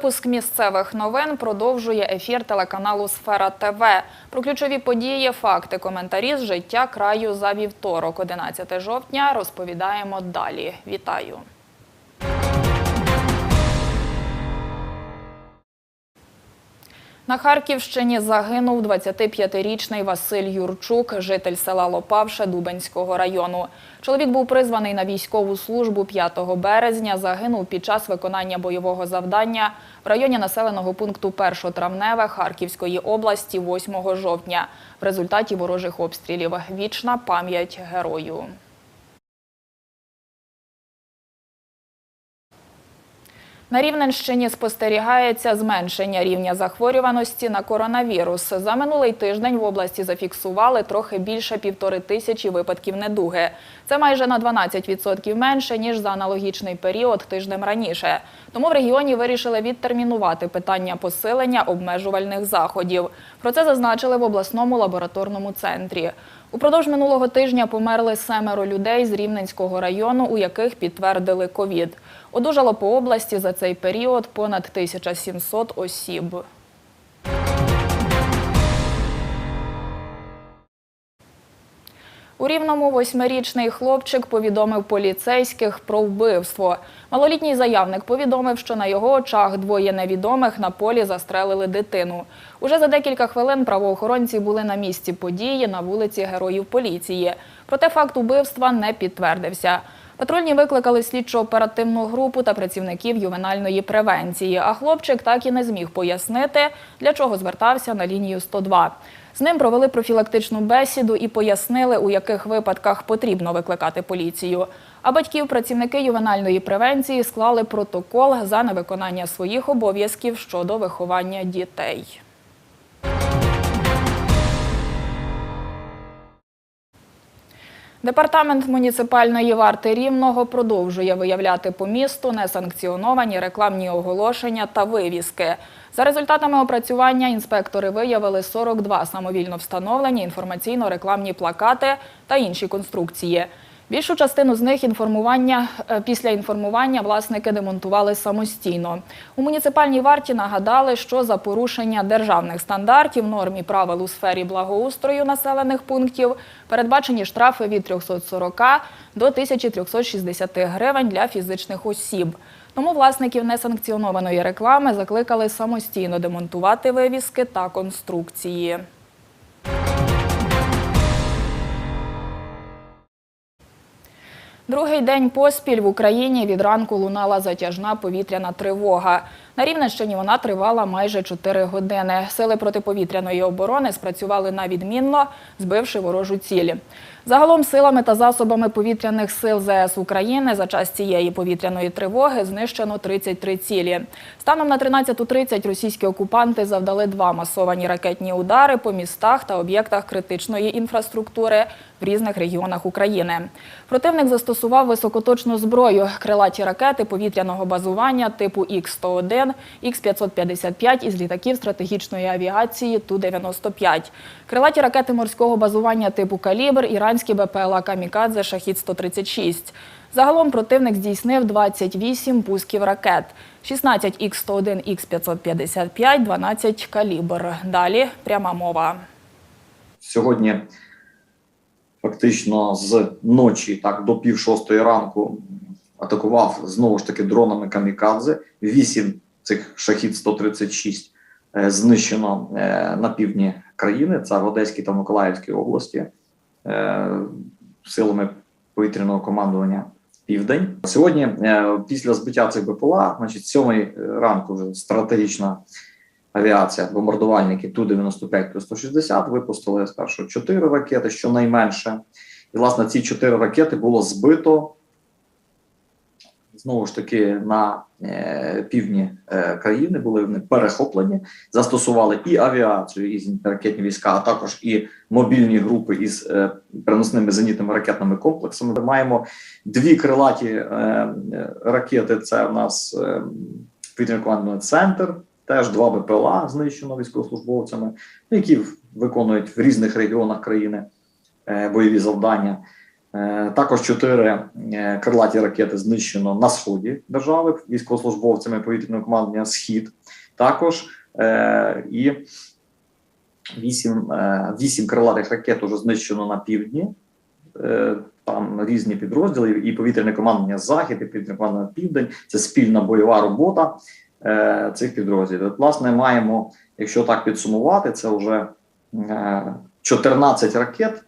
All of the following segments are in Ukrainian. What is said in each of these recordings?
Випуск місцевих новин продовжує ефір телеканалу Сфера ТВ. Про ключові події, факти, коментарі з життя краю за вівторок, 11 жовтня. Розповідаємо далі. Вітаю. На Харківщині загинув 25-річний Василь Юрчук, житель села Лопавше Дубенського району. Чоловік був призваний на військову службу 5 березня. Загинув під час виконання бойового завдання в районі населеного пункту 1 травневе Харківської області 8 жовтня в результаті ворожих обстрілів. Вічна пам'ять герою. На Рівненщині спостерігається зменшення рівня захворюваності на коронавірус. За минулий тиждень в області зафіксували трохи більше півтори тисячі випадків недуги. Це майже на 12% менше, ніж за аналогічний період тижнем раніше. Тому в регіоні вирішили відтермінувати питання посилення обмежувальних заходів. Про це зазначили в обласному лабораторному центрі. Упродовж минулого тижня померли семеро людей з Рівненського району, у яких підтвердили ковід. Одужало по області за цей період понад 1700 осіб. У Рівному восьмирічний хлопчик повідомив поліцейських про вбивство. Малолітній заявник повідомив, що на його очах двоє невідомих на полі застрелили дитину. Уже за декілька хвилин правоохоронці були на місці події на вулиці Героїв поліції. Проте факт убивства не підтвердився. Патрульні викликали слідчо-оперативну групу та працівників ювенальної превенції. А хлопчик так і не зміг пояснити, для чого звертався на лінію 102. З ним провели профілактичну бесіду і пояснили, у яких випадках потрібно викликати поліцію. А батьків працівники ювенальної превенції склали протокол за невиконання своїх обов'язків щодо виховання дітей. Департамент муніципальної варти Рівного продовжує виявляти по місту несанкціоновані рекламні оголошення та вивіски. За результатами опрацювання інспектори виявили 42 самовільно встановлені інформаційно-рекламні плакати та інші конструкції. Більшу частину з них інформування е, після інформування власники демонтували самостійно. У муніципальній варті нагадали, що за порушення державних стандартів, норм і правил у сфері благоустрою населених пунктів передбачені штрафи від 340 до 1360 гривень для фізичних осіб. Тому власників несанкціонованої реклами закликали самостійно демонтувати вивіски та конструкції. Другий день поспіль в Україні від ранку лунала затяжна повітряна тривога. На Рівненщині вона тривала майже 4 години. Сили протиповітряної оборони спрацювали на відмінно, збивши ворожу цілі. Загалом силами та засобами повітряних сил ЗС України за час цієї повітряної тривоги знищено 33 цілі. Станом на 13.30 російські окупанти завдали два масовані ракетні удари по містах та об'єктах критичної інфраструктури в різних регіонах України. Противник застосував високоточну зброю, крилаті ракети повітряного базування типу Х-101, Х-555 із літаків стратегічної авіації Ту-95. Крилаті ракети морського базування типу «Калібр», іранські БПЛА «Камікадзе», «Шахід-136». Загалом противник здійснив 28 пусків ракет, 16 Х-101, Х-555, 12 «Калібр». Далі пряма мова. Сьогодні фактично з ночі, так до пів шостої ранку, атакував знову ж таки дронами камікадзе. Вісім цих шахід 136 е, знищено е, на півдні країни. Це в Одеській та Миколаївській області е, силами повітряного командування. Південь сьогодні, після збиття цих БПЛА, значить, сьомий ранку вже стратегічна авіація, бомбардувальники Ту-95 плюс 160 випустили спершу чотири ракети, щонайменше. І, власне, ці чотири ракети було збито знову ж таки на е, півдні е, країни, були вони перехоплені, застосували і авіацію, і зенітно-ракетні війська, а також і мобільні групи із е, переносними зенітними ракетними комплексами. Ми маємо дві крилаті е, ракети. Це в нас е, центр. Теж два БПЛА знищено військовослужбовцями, які виконують в різних регіонах країни е, бойові завдання. Е, Також чотири е, крилаті ракети знищено на сході держави військовослужбовцями повітряного командування Схід. Також е, і вісім, е, вісім крилатих ракет уже знищено на півдні. Е, Там різні підрозділи, і повітряне командування Захід, і повітряне командування Південь. Це спільна бойова робота е, цих підрозділів. Власне, маємо, якщо так підсумувати, це вже е, 14 ракет.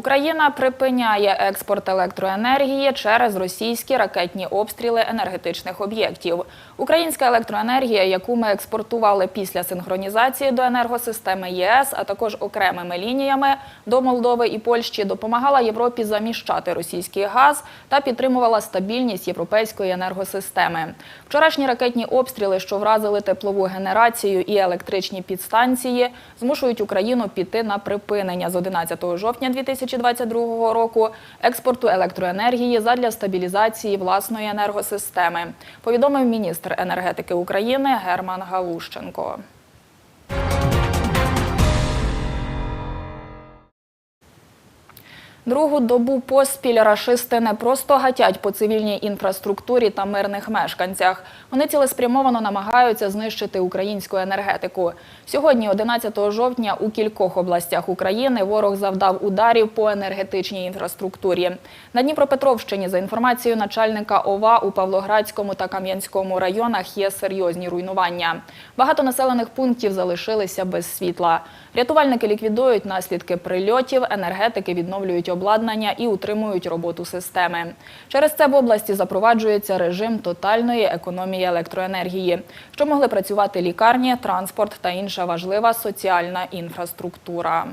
Україна припиняє експорт електроенергії через російські ракетні обстріли енергетичних об'єктів. Українська електроенергія, яку ми експортували після синхронізації до енергосистеми єС, а також окремими лініями до Молдови і Польщі, допомагала Європі заміщати російський газ та підтримувала стабільність європейської енергосистеми. Вчорашні ракетні обстріли, що вразили теплову генерацію і електричні підстанції, змушують Україну піти на припинення з 11 жовтня 2022 року експорту електроенергії задля стабілізації власної енергосистеми, повідомив міністр енергетики України Герман Галущенко. Другу добу поспіль рашисти не просто гатять по цивільній інфраструктурі та мирних мешканцях. Вони цілеспрямовано намагаються знищити українську енергетику. Сьогодні, 11 жовтня, у кількох областях України ворог завдав ударів по енергетичній інфраструктурі. На Дніпропетровщині, за інформацією начальника ОВА, у Павлоградському та Кам'янському районах є серйозні руйнування. Багато населених пунктів залишилися без світла. Рятувальники ліквідують наслідки прильотів, енергетики відновлюють обладнання і утримують роботу системи. Через це в області запроваджується режим тотальної економії електроенергії, що могли працювати лікарні, транспорт та інша важлива соціальна інфраструктура.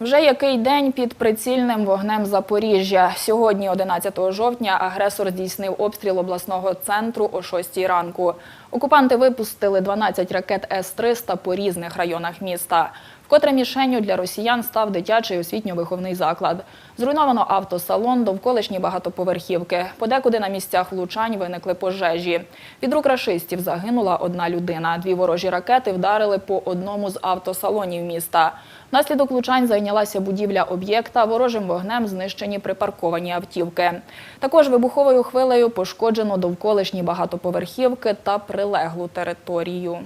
Вже який день під прицільним вогнем Запоріжжя. Сьогодні, 11 жовтня, агресор здійснив обстріл обласного центру о 6 ранку. Окупанти випустили 12 ракет С-300 по різних районах міста. Вкотре мішенню для росіян став дитячий освітньо-виховний заклад. Зруйновано автосалон, довколишні багатоповерхівки. Подекуди на місцях влучань виникли пожежі. Від рук рашистів загинула одна людина. Дві ворожі ракети вдарили по одному з автосалонів міста. Внаслідок влучань зайнялася будівля об'єкта. Ворожим вогнем знищені припарковані автівки. Також вибуховою хвилею пошкоджено довколишні багатоповерхівки та прилеглу територію.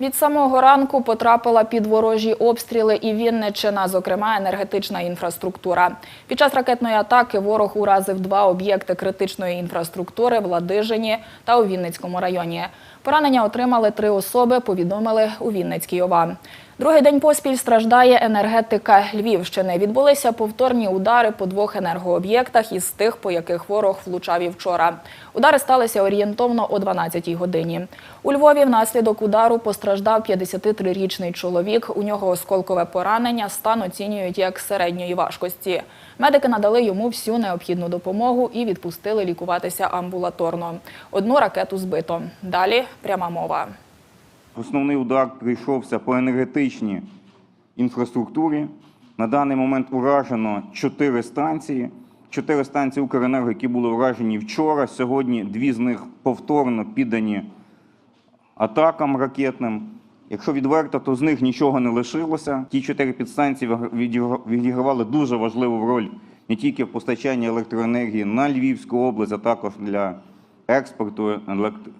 Від самого ранку потрапила під ворожі обстріли і Вінниччина, зокрема енергетична інфраструктура. Під час ракетної атаки ворог уразив два об'єкти критичної інфраструктури в Ладижині та у Вінницькому районі. Поранення отримали три особи, повідомили у Вінницькій ОВА. Другий день поспіль страждає енергетика Львівщини. Відбулися повторні удари по двох енергооб'єктах із тих, по яких ворог влучав і вчора. Удари сталися орієнтовно о 12-й годині. У Львові внаслідок удару постраждав 53-річний чоловік. У нього осколкове поранення. Стан оцінюють як середньої важкості. Медики надали йому всю необхідну допомогу і відпустили лікуватися амбулаторно. Одну ракету збито. Далі пряма мова. Основний удар прийшовся по енергетичній інфраструктурі. На даний момент уражено чотири станції. Чотири станції Укренерго, які були вражені вчора. Сьогодні дві з них повторно піддані атакам ракетним. Якщо відверто, то з них нічого не лишилося. Ті чотири підстанції відігравали дуже важливу роль не тільки в постачанні електроенергії на Львівську область, а також для експорту елект-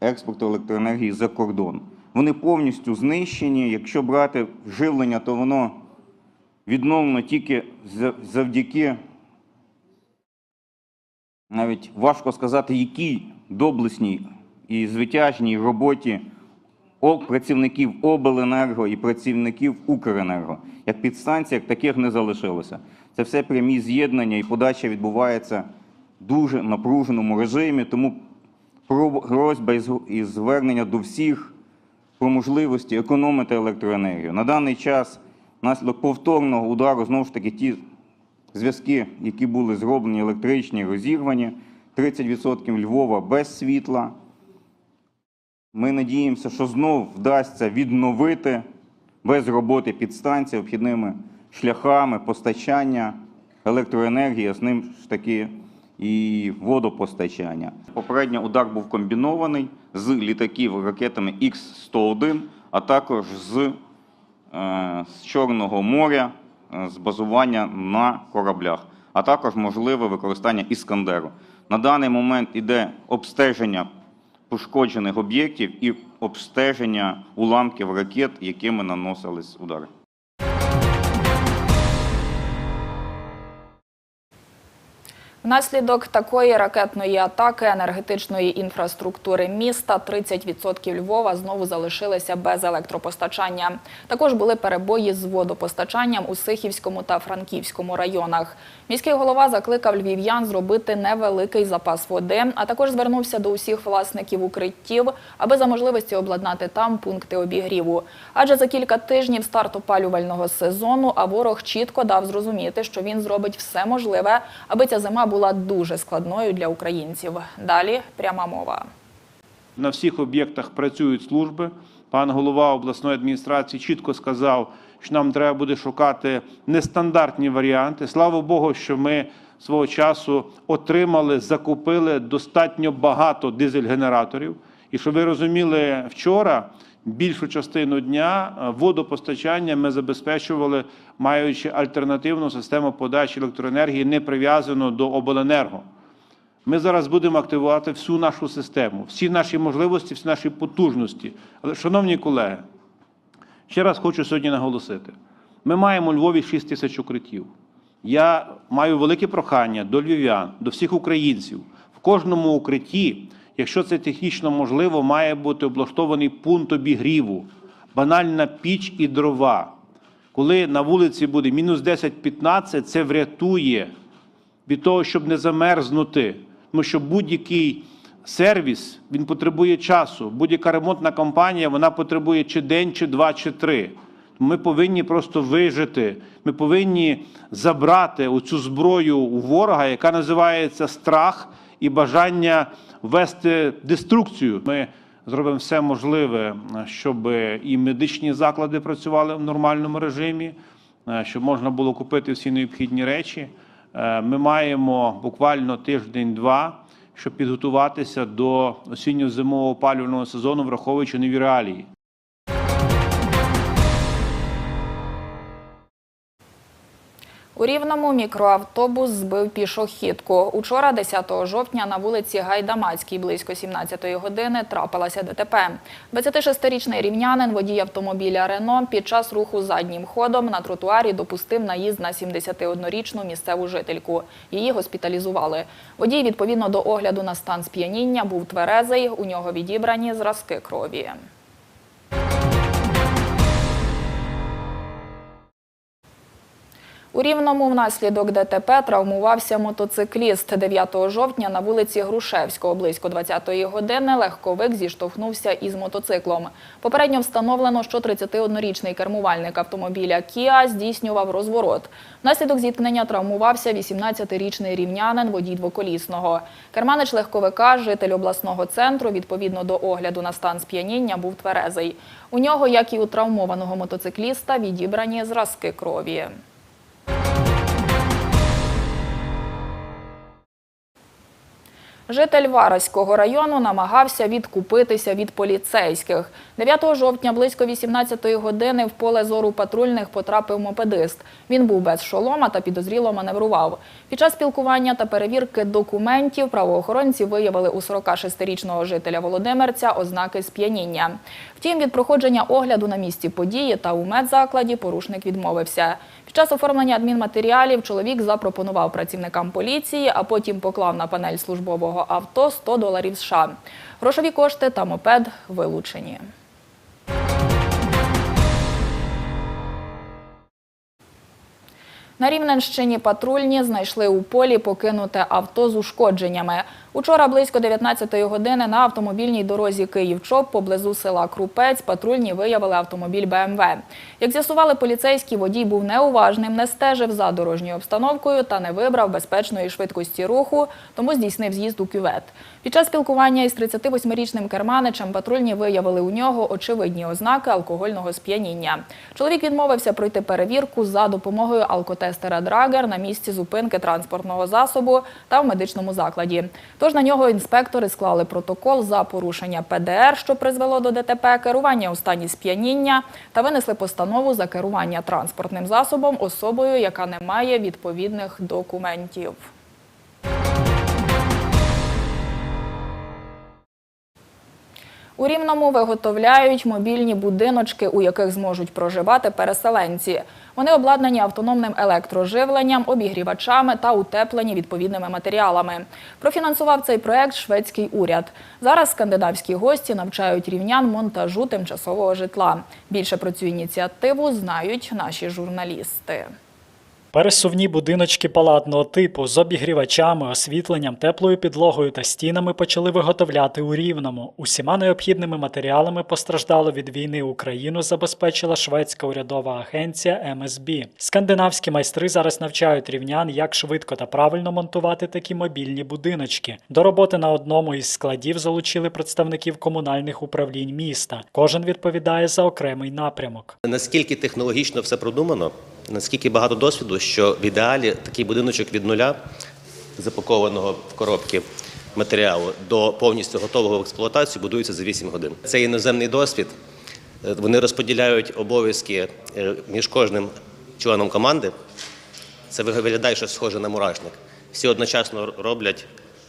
експорту електроенергії за кордон. Вони повністю знищені. Якщо брати живлення, то воно відновлено тільки завдяки, навіть важко сказати, якій доблесній і звитяжній роботі працівників обленерго і працівників Укренерго. Як підстанцій, таких не залишилося. Це все прямі з'єднання і подача відбувається в дуже напруженому режимі, тому просьба і звернення до всіх про можливості економити електроенергію. На даний час, внаслідок повторного удару, знову ж таки, ті зв'язки, які були зроблені електричні, розірвані, 30% Львова без світла. Ми надіємося, що знов вдасться відновити без роботи підстанції обхідними шляхами постачання електроенергія, з ним ж таки і водопостачання. Попередньо удар був комбінований з літаків ракетами Х-101, а також з, е, з Чорного моря, е, з базування на кораблях, а також можливе використання Іскандеру. На даний момент іде обстеження пошкоджених об'єктів і обстеження уламків ракет, якими наносились удари. Внаслідок такої ракетної атаки енергетичної інфраструктури міста 30% Львова знову залишилися без електропостачання. Також були перебої з водопостачанням у Сихівському та Франківському районах. Міський голова закликав львів'ян зробити невеликий запас води, а також звернувся до усіх власників укриттів, аби за можливості обладнати там пункти обігріву. Адже за кілька тижнів старт опалювального сезону, а ворог чітко дав зрозуміти, що він зробить все можливе, аби ця зима була дуже складною для українців. Далі пряма мова. На всіх об'єктах працюють служби. Пан голова обласної адміністрації чітко сказав, що нам треба буде шукати нестандартні варіанти. Слава Богу, що ми свого часу отримали, закупили достатньо багато дизель-генераторів. І щоб ви розуміли, вчора більшу частину дня е, водопостачання ми забезпечували, маючи альтернативну систему подачі електроенергії, не прив'язану до обленерго. Ми зараз будемо активувати всю нашу систему, всі наші можливості, всі наші потужності. Але, шановні колеги, ще раз хочу сьогодні наголосити: ми маємо у Львові 6 тисяч укриттів. Я маю велике прохання до львів'ян, до всіх українців. В кожному укритті, якщо це технічно можливо, має бути облаштований пункт обігріву, банальна піч і дрова. Коли на вулиці буде мінус 10-15, це врятує від того, щоб не замерзнути. Тому що будь-який сервіс він потребує часу. Будь-яка ремонтна компанія вона потребує чи день, чи два, чи три. Ми повинні просто вижити. Ми повинні забрати оцю зброю у ворога, яка називається страх і бажання ввести деструкцію. Ми зробимо все можливе, щоб і медичні заклади працювали в нормальному режимі, е, щоб можна було купити всі необхідні речі. Е, Ми маємо буквально тиждень-два, щоб підготуватися до осінньо-зимового опалювального сезону, враховуючи нові реалії. У Рівному мікроавтобус збив пішохідку. Учора, 10 жовтня, на вулиці Гайдамацькій близько 17-ї години трапилася ДТП. 26-річний рівнянин, водій автомобіля «Рено» під час руху заднім ходом на тротуарі допустив наїзд на 71-річну місцеву жительку. Її госпіталізували. Водій, відповідно до огляду на стан сп'яніння, був тверезий, у нього відібрані зразки крові. У Рівному внаслідок ДТП травмувався мотоцикліст. 9 жовтня на вулиці Грушевського близько 20-ї години легковик зіштовхнувся із мотоциклом. Попередньо встановлено, що 31-річний кермувальник автомобіля «Кіа» здійснював розворот. Внаслідок зіткнення травмувався 18-річний рівнянин водій двоколісного. Керманич легковика, житель обласного центру, відповідно до огляду на стан сп'яніння, був тверезий. У нього, як і у травмованого мотоцикліста, відібрані зразки крові. Житель Вараського району намагався відкупитися від поліцейських. 9 жовтня близько 18-ї години в поле зору патрульних потрапив мопедист. Він був без шолома та підозріло маневрував. Під час спілкування та перевірки документів правоохоронці виявили у 46-річного жителя Володимирця ознаки сп'яніння. Втім, від проходження огляду на місці події та у медзакладі порушник відмовився. Час оформлення адмінматеріалів чоловік запропонував працівникам поліції, а потім поклав на панель службового авто 100 доларів США. Грошові кошти та мопед вилучені. На Рівненщині патрульні знайшли у полі покинуте авто з ушкодженнями. Учора близько 19-ї години на автомобільній дорозі Київ-Чоп поблизу села Крупець патрульні виявили автомобіль БМВ. Як з'ясували поліцейські, водій був неуважним, не стежив за дорожньою обстановкою та не вибрав безпечної швидкості руху, тому здійснив з'їзд у кювет. Під час спілкування із 38-річним керманичем патрульні виявили у нього очевидні ознаки алкогольного сп'яніння. Чоловік відмовився пройти перевірку за допомогою алкотестера Драгер на місці зупинки транспортного засобу та в медичному закладі. Тож на нього інспектори склали протокол за порушення ПДР, що призвело до ДТП, керування у стані сп'яніння та винесли постанову за керування транспортним засобом особою, яка не має відповідних документів. У Рівному виготовляють мобільні будиночки, у яких зможуть проживати переселенці. Вони обладнані автономним електроживленням, обігрівачами та утеплені відповідними матеріалами. Профінансував цей проект шведський уряд. Зараз скандинавські гості навчають рівнян монтажу тимчасового житла. Більше про цю ініціативу знають наші журналісти. Пересувні будиночки палатного типу з обігрівачами, освітленням, теплою підлогою та стінами почали виготовляти у Рівному. Усіма необхідними матеріалами постраждало від війни Україну забезпечила шведська урядова агенція МСБ. Скандинавські майстри зараз навчають рівнян, як швидко та правильно монтувати такі мобільні будиночки. До роботи на одному із складів залучили представників комунальних управлінь міста. Кожен відповідає за окремий напрямок. Наскільки технологічно все продумано, наскільки багато досвіду, що в ідеалі такий будиночок від нуля, запакованого в коробки матеріалу, до повністю готового в експлуатацію будується за 8 годин. Це іноземний досвід. Е, Вони розподіляють обов'язки е, між кожним членом команди. Це виглядає щось схоже на мурашник. Всі одночасно роблять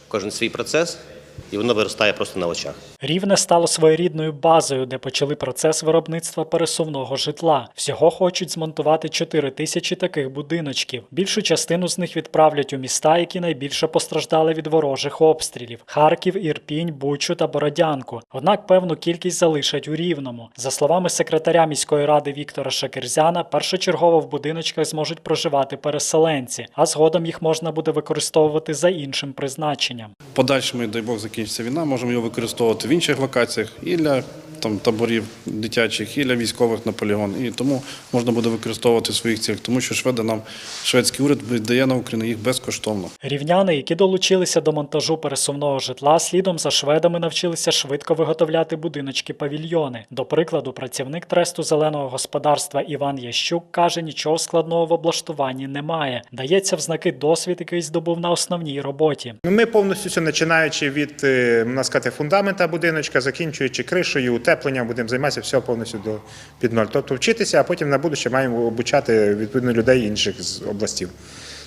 кожен свій процес, і воно виростає просто на очах. Рівне стало своєрідною базою, де почали процес виробництва пересувного житла. Всього хочуть змонтувати 4 тисячі таких будиночків. Більшу частину з них відправлять у міста, які найбільше постраждали від ворожих обстрілів: Харків, Ірпінь, Бучу та Бородянку. Однак певну кількість залишать у Рівному. За словами секретаря міської ради Віктора Шакерзяна, першочергово в будиночках зможуть проживати переселенці, а згодом їх можна буде використовувати за іншим призначенням. подальшому, дай Бог, закінчиться війна, можемо його використовувати в інших локаціях. І для там, таборів дитячих, і для військових на полігон. І тому можна буде використовувати в своїх цілях, тому що шведи нам, шведський уряд віддає на Україну їх безкоштовно. Рівняни, які долучилися до монтажу пересувного житла, слідом за шведами навчилися швидко виготовляти будиночки-павільйони. До прикладу, працівник тресту зеленого господарства Іван Ящук каже, нічого складного в облаштуванні немає. Дається в знаки досвід, який здобув на основній роботі. Ну, Ми повністю починаючи від е, можна сказати, фундамента будиночка, закінчуючи кришею, утепленням, будемо займатися все повністю до під ноль. Тобто вчитися, а потім на будуще маємо обучати відповідно людей інших з областів.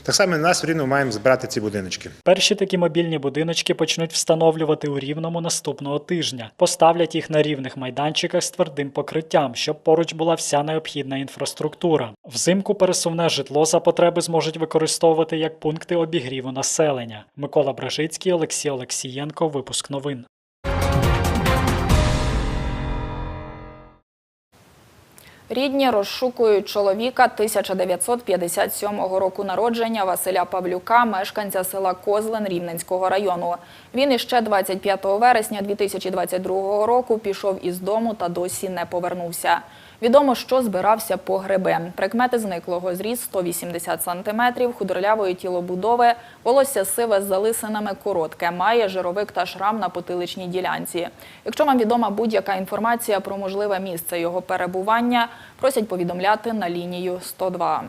Так само нас в Рівному маємо збирати ці будиночки. Перші такі мобільні будиночки почнуть встановлювати у рівному наступного тижня. Поставлять їх на рівних майданчиках з твердим покриттям, щоб поруч була вся необхідна інфраструктура. Взимку пересувне житло за потреби зможуть використовувати як пункти обігріву населення. Микола Бражицький, Олексій Олексієнко. Випуск новин. Рідні розшукують чоловіка 1957 року народження Василя Павлюка, мешканця села Козлин Рівненського району. Він іще 25 вересня 2022 року пішов із дому та досі не повернувся. Відомо, що збирався по гриби. Прикмети зниклого зріс 180 см, худорлявої тілобудови, волосся сиве з залисинами коротке, має жировик та шрам на потиличній ділянці. Якщо вам відома будь-яка інформація про можливе місце його перебування, просять повідомляти на лінію 102.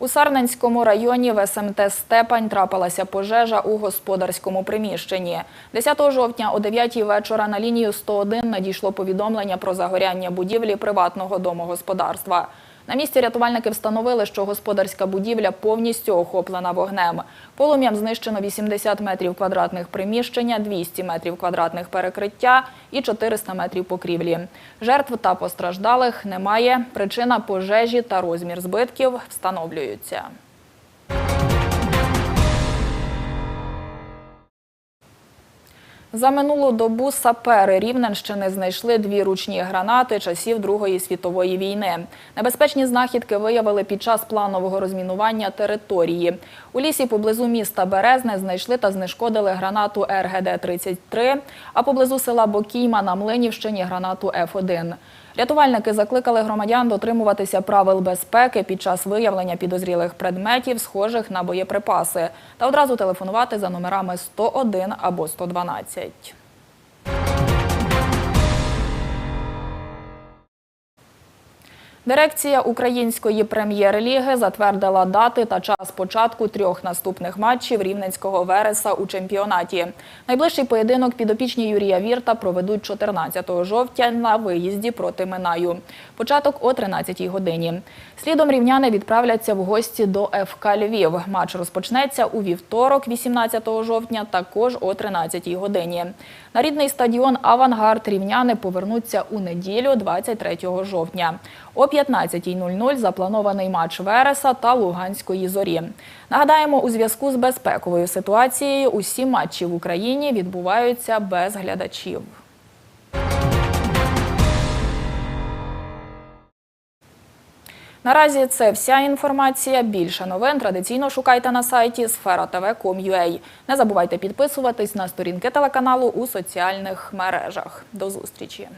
У Сарненському районі в СМТ Степань трапилася пожежа у господарському приміщенні. 10 жовтня о 9 вечора на лінію 101 надійшло повідомлення про загоряння будівлі приватного домогосподарства. На місці рятувальники встановили, що господарська будівля повністю охоплена вогнем. Полум'ям знищено 80 метрів квадратних приміщення, 200 метрів квадратних перекриття і 400 метрів покрівлі. Жертв та постраждалих немає. Причина пожежі та розмір збитків встановлюються. За минулу добу сапери Рівненщини знайшли дві ручні гранати часів Другої світової війни. Небезпечні знахідки виявили під час планового розмінування території. У лісі поблизу міста Березне знайшли та знешкодили гранату РГД-33, а поблизу села Бокійма на Млинівщині гранату Ф1. Рятувальники закликали громадян дотримуватися правил безпеки під час виявлення підозрілих предметів, схожих на боєприпаси, та одразу телефонувати за номерами 101 або 112. Дирекція української прем'єр-ліги затвердила дати та час початку трьох наступних матчів рівненського вереса у чемпіонаті. Найближчий поєдинок підопічні Юрія Вірта проведуть 14 жовтня на виїзді проти Минаю. Початок о 13-й годині. Слідом рівняни відправляться в гості до ФК Львів. Матч розпочнеться у вівторок, 18 жовтня, також о 13-й годині. На рідний стадіон Авангард рівняни повернуться у неділю, 23 жовтня. О 15.00 запланований матч Вереса та Луганської зорі. Нагадаємо, у зв'язку з безпековою ситуацією усі матчі в Україні відбуваються без глядачів. Наразі це вся інформація. Більше новин традиційно шукайте на сайті sfera.tv.com.ua. Не забувайте підписуватись на сторінки телеканалу у соціальних мережах. До зустрічі!